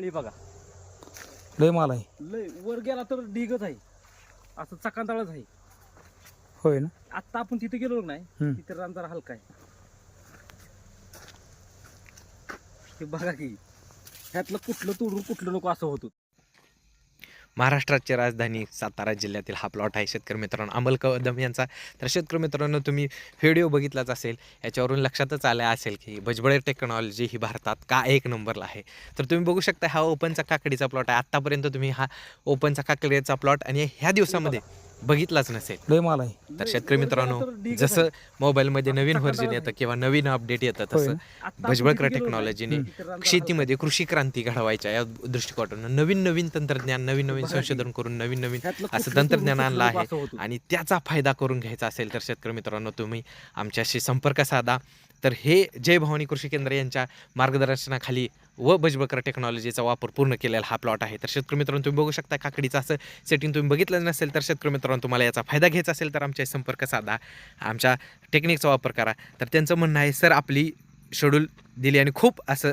हे बघा. लय माल आहे. लय वर गेला तर ढिगच आहे. असं चकांताळच आहे. होय ना? आत्ता आपण तिथे गेलो नाही हम्म. तिथे रान जरा हलका आहे. हे बघा की ह्यातलं कुठलं तोडून कुठलं नको असं होतं. महाराष्ट्राची राजधानी सातारा जिल्ह्यातील हा प्लॉट आहे. शेतकरी मित्रांनो अमल कदम यांचा. तर शेतकरी मित्रांनो तुम्ही व्हिडिओ बघितलाच असेल याच्यावरून लक्षातच आलं असेल की भजबळे टेक्नॉलॉजी ही भारतात का एक नंबरला आहे. तर तुम्ही बघू शकता हा ओपनचा काकडीचा प्लॉट आहे. आत्तापर्यंत तुम्ही हा ओपनचा काकडीचा प्लॉट आणि ह्या दिवसामध्ये बघितलाच नसेल लय माल आहे तर शेतकरी मित्रांनो जसं. मोबाईलमध्ये नवीन व्हर्जन. येतं किंवा नवीन अपडेट येतं तसं भजबळकर टेक्नॉलॉजीने शेतीमध्ये कृषी क्रांती घडवायच्या या दृष्टिकोनातून नवीन नवीन तंत्रज्ञान नवीन नवीन. संशोधन करून नवीन नवीन असं तंत्रज्ञान आणलं आहे. आणि त्याचा फायदा करून घ्यायचा असेल तर शेतकरी मित्रांनो तुम्ही आमच्याशी संपर्क साधा तर हे जय भवानी कृषी केंद्र यांच्या मार्गदर्शनाखाली व बजबकर टेक्नॉलॉजीचा वापर पूर्ण केलेला हा प्लॉट आहे. तर शेतकरी मित्रांनो तुम्ही बघू शकता काकडीचं असं सेटिंग तुम्ही बघितलं नसेल तर शेतकरी मित्रांनो तुम्हाला याचा फायदा घ्यायचा असेल तर आमच्या संपर्क साधा. आमच्या टेक्निकचा वापर करा. तर त्यांचं म्हणणं आहे सर आपली शेड्यूल दिली आणि खूप असं